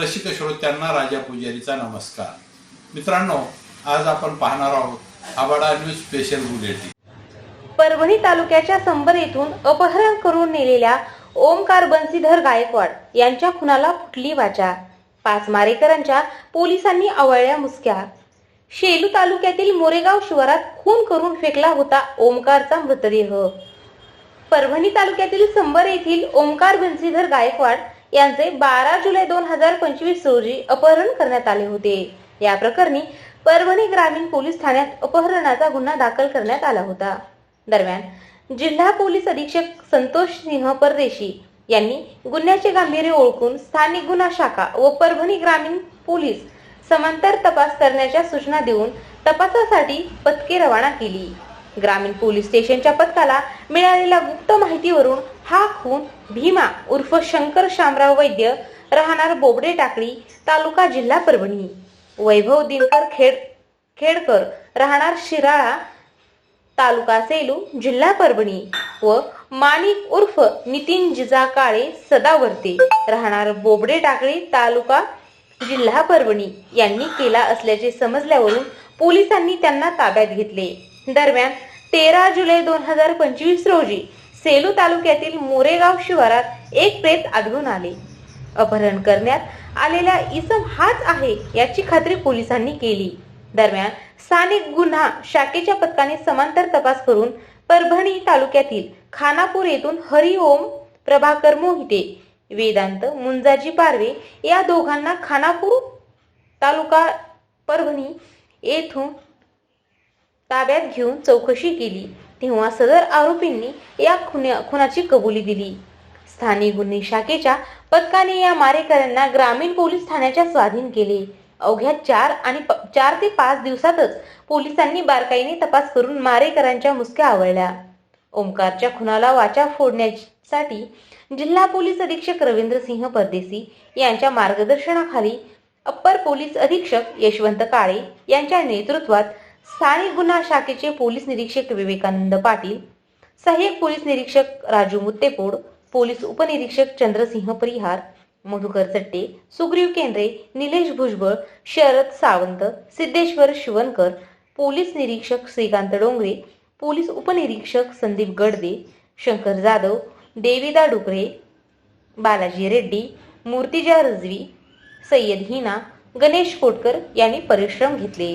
रसिक श्रोत्यांना राजा पुजारीचा नमस्कार. मित्रांनो आज आपण पाहणार आहोत आबाडा न्यूज स्पेशल बुलेटिन. परभणी तालुक्याच्या संबर येथून अपहरण करून नेलेल्या ओमकार बन्सीधर गायकवाड यांच्या खुनाला फुटली वाचा. पाच मारेकरांच्या पोलिसांनी आवळल्या मुसक्या. शेलू तालुक्यातील मोरेगाव शिवारात खून करून फेकला होता ओमकारचा मृतदेह. परभणी तालुक्यातील संबर येथील ओमकार बन्सीधर गायकवाड यांचे बारा जुलै दोन हजार पंचवीस रोजी अपहरण करण्यात आले होते. या प्रकरणी परभणी ग्रामीण पोलीस ठाण्यात अपहरणाचा गुन्हा दाखल करण्यात आला होता. दरम्यान जिल्हा पोलीस अधीक्षक संतोष सिंह परदेशी यांनी गुन्ह्याचे गांभीर्य ओळखून स्थानिक गुन्हा शाखा व परभणी ग्रामीण पोलीस समांतर तपास करण्याच्या सूचना देऊन तपासासाठी पथके रवाना केली. ग्रामीण पोलीस स्टेशनच्या पथकाला मिळालेल्या गुप्त माहितीवरून हा खून भीमा उर्फ शंकर शामराव वैद्य राहणार बोबडे टाकळी तालुका जिल्हा परभणी. वैभव दिनकर खेड खेडकर राहणार शिराळा तालुका सेलू जिल्हा परभणी व माणिक उर्फ नितीन जिजा काळे सदावर्ते राहणार बोबडे टाकळी तालुका जिल्हा परभणी. यांनी केला असल्याचे समजल्यावरून पोलिसांनी त्यांना ताब्यात घेतले. दरम्यान तेरा जुलै दोन हजार पंचवीस रोजी सेलू तालुक्यातील मोरेगाव शिवारात एक प्रेत आढळून आले. अपहरण करण्यात आलेला इसम हाच आहे याची खात्री पोलिसांनी केली. दरम्यान स्थानिक गुन्हा शाखेच्या पथकाने समांतर तपास करून परभणी तालुक्यातील खानापूर येथून हरिओम प्रभाकर मोहिते वेदांत मुंजाजी पारवे या दोघांना खानापूर तालुका परभणी येथून ताब्यात घेऊन चौकशी केली. तेव्हा सदर आरोपींनी या खुन्या खुनाची कबुली दिली. स्थानिक गुन्हे शाखेच्या पथकाने या मारेकऱ्यांना ग्रामीण पोलीस ठाण्याच्या स्वाधीन केले. अवघ्या चार आणि प- चार ते पाच दिवसातच पोलिसांनी बारकाईने तपास करून मारेकरांच्या मुसक्या आवळल्या. ओमकारच्या खुनाला वाचा फोडण्यासाठी जिल्हा पोलीस अधीक्षक रवींद्र सिंह परदेसी यांच्या मार्गदर्शनाखाली अप्पर पोलीस अधीक्षक यशवंत काळे यांच्या नेतृत्वात स्थानिक गुन्हा शाखेचे पोलीस निरीक्षक विवेकानंद पाटील सहाय्यक पोलीस निरीक्षक राजू मुत्तेपोड पोलीस उपनिरीक्षक चंद्रसिंह परिहार मधुकर चट्टे सुग्रीव केंद्रे निलेश भुजबळ शरद सावंत सिद्धेश्वर शिवनकर पोलीस निरीक्षक श्रीकांत डोंगरे पोलीस उपनिरीक्षक संदीप गडदे शंकर जाधव देविदा डुकरे बालाजी रेड्डी मूर्तिजा रजवी सय्यद हिना गणेश कोटकर यांनी परिश्रम घेतले.